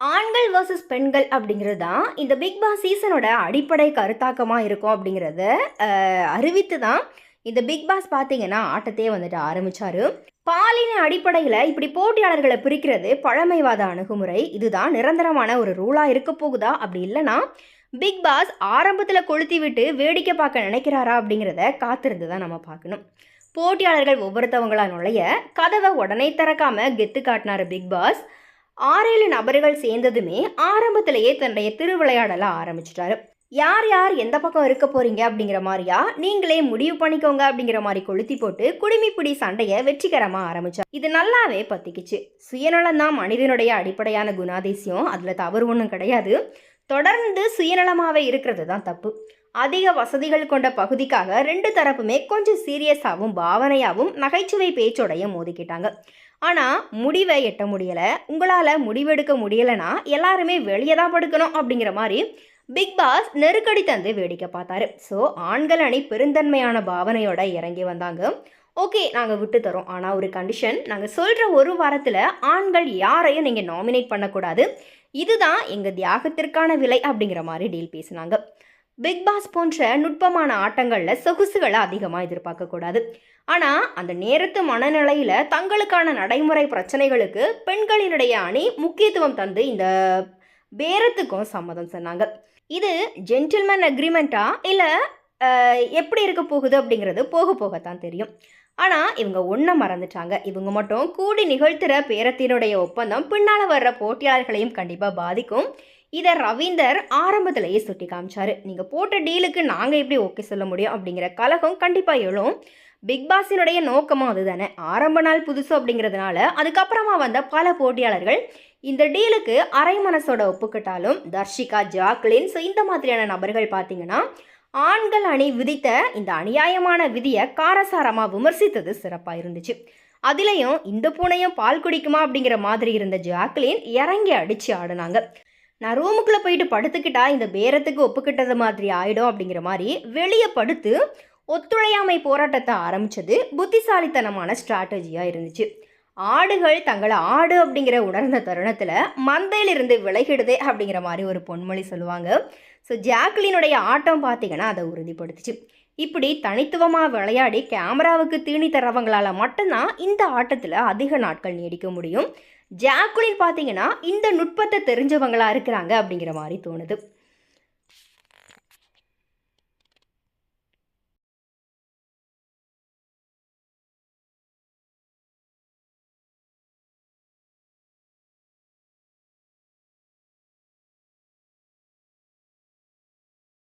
ஆண்கள் வர்சஸ் பெண்கள் அப்படிங்கிறது தான் இந்த பிக் பாஸ் சீசனோட அடிப்படை கருத்தாக்கமாக இருக்கும் அப்படிங்கிறத அறிவித்து தான் இந்த பிக் பாஸ் பார்த்தீங்கன்னா ஆட்டத்தையே வந்துட்டு ஆரம்பித்தார் பாலின அடிப்படையில் இப்படி போட்டியாளர்களை பிரிக்கிறது பழமைவாத அணுகுமுறை. இதுதான் நிரந்தரமான ஒரு ரூலாக இருக்க போகுதா? அப்படி இல்லைன்னா பிக் பாஸ் ஆரம்பத்தில் கொளுத்தி விட்டு வேடிக்கை பார்க்க நினைக்கிறாரா அப்படிங்கிறத காத்திருந்து தான் நம்ம பார்க்கணும். போட்டியாளர்கள் ஒவ்வொருத்தவங்களா நுழைய கதவை உடனே திறக்காம கெத்து காட்டினாரு பிக் பாஸ் ஆறேழு நபர்கள் சேர்ந்ததுமே ஆரம்பத்திலேயே தன்னுடைய திருவிளையாடலை ஆரம்பிச்சிட்டாரு. யார் யார் எந்த பக்கம் இருக்க போறீங்க அப்படிங்கிற மாதிரியா நீங்களே முடிவு பண்ணிக்கோங்க அப்படிங்கிற மாதிரி கொளுத்தி போட்டு குடிமிப்பிடி சண்டையை வெற்றிகரமா ஆரம்பிச்சார். இது நல்லாவே பத்திக்குச்சு. சுயநலம் தான் மனிதனுடைய அடிப்படையான குணாதிசயம். அதுல தவறு ஒன்றும் கிடையாது. தொடர்ந்து சுயநலமாவே இருக்கிறது தான் தப்பு. அதிக வசதிகள் கொண்ட பகுதிக்காக ரெண்டு தரப்புமே கொஞ்சம் சீரியஸாகவும் பாவனையாகவும் நகைச்சுவை பேச்சோடைய மோதிக்கிட்டாங்க. ஆனால் முடிவை எட்ட முடியலை. உங்களால் முடிவெடுக்க முடியலைன்னா எல்லாருமே வெளியே தான் படுக்கணும் அப்படிங்கிற மாதிரி பிக் பாஸ் நெருக்கடி தந்து வேடிக்கை பார்த்தாரு. ஸோ ஆண்கள் அணி பெருந்தன்மையான பாவனையோட இறங்கி வந்தாங்க. ஓகே நாங்கள் விட்டு தரோம். ஆனால் ஒரு கண்டிஷன் நாங்கள் சொல்கிற ஒரு வாரத்தில் ஆண்கள் யாரையும் நீங்கள் நாமினேட் பண்ணக்கூடாது. இதுதான் எங்கள் தியாகத்திற்கான விலை அப்படிங்கிற மாதிரி டீல் பேசினாங்க. பிக் பாஸ் போன்ற நுட்பமான ஆட்டங்களில் சொகுசுகளை அதிகமாக எதிர்பார்க்கக்கூடாது ஆனால் அந்த நேரத்து மனநிலையில் தங்களுக்கான நடைமுறை பிரச்சனைகளுக்கு பெண்களினுடைய அணி முக்கியத்துவம் தந்து இந்த பேரத்துக்கும் சம்மதம் சொன்னாங்க. இது ஜென்டில்மேன் அக்ரிமெண்ட்டா இல்லை எப்படி இருக்க போகுது அப்படிங்கிறது போக போகத்தான் தெரியும். ஆனால் இவங்க ஒன்றை மறந்துட்டாங்க. இவங்க மட்டும் கூடி நிகழ்த்துகிற பேரத்தினுடைய ஒப்பந்தம் பின்னால் வர்ற போட்டியாளர்களையும் கண்டிப்பாக பாதிக்கும். இதை ரவீந்தர் ஆரம்பத்திலேயே சுட்டி காமிச்சாரு. நீங்கள் போட்ட டீலுக்கு நாங்கள் எப்படி ஓகே சொல்ல முடியும் அப்படிங்கிற கலகம் கண்டிப்பாக எழும். பிக் பாஸினுடைய நோக்கமும் அதுதானே. ஆரம்ப நாள் புதுசு அப்படிங்கிறதுனால அதுக்கப்புறமா வந்த பல போட்டியாளர்கள் இந்த டீலுக்கு அரை மனசோட ஒப்புக்கிட்டாலும் தர்ஷிகா ஜாக்லின் ஸோ இந்த மாதிரியான நபர்கள் பார்த்தீங்கன்னா ஆண்கள் அணி விதித்த இந்த அநியாயமான விதியை காரசாரமாக விமர்சித்தது சிறப்பாக இருந்துச்சு. அதுலேயும் இந்த பூனையும் பால் குடிக்குமா அப்படிங்கிற மாதிரி இருந்த ஜாக்லின் இறங்கி அடித்து ஆடினாங்க. நான் ரூமுக்குள்ளே போயிட்டு படுத்துக்கிட்டா இந்த பேரத்துக்கு ஒப்புக்கிட்டது மாதிரி ஆயிடும் அப்படிங்கிற மாதிரி வெளியே படுத்து ஒத்துழையாமை போராட்டத்தை ஆரம்பிச்சது புத்திசாலித்தனமான ஸ்ட்ராட்டஜியாக இருந்துச்சு. ஆடுகள் தங்களை ஆடு அப்படிங்கிற உணர்ந்த தருணத்தில் மந்தையிலிருந்து விலகிடுதே அப்படிங்கிற மாதிரி ஒரு பொன்மொழி சொல்லுவாங்க. ஸோ ஜாக்லினுடைய ஆட்டம் பார்த்தீங்கன்னா அதை உறுதிப்படுத்துச்சு. இப்படி தனித்துவமாக விளையாடி கேமராவுக்கு தீனி தர்றவங்களால் மட்டும்தான் இந்த ஆட்டத்தில் அதிக நாட்கள் நீடிக்க முடியும். ஜாக்குலின் பார்த்தீங்கன்னா இந்த நுட்பத்தை தெரிஞ்சவங்களாக இருக்கிறாங்க அப்படிங்கிற மாதிரி தோணுது.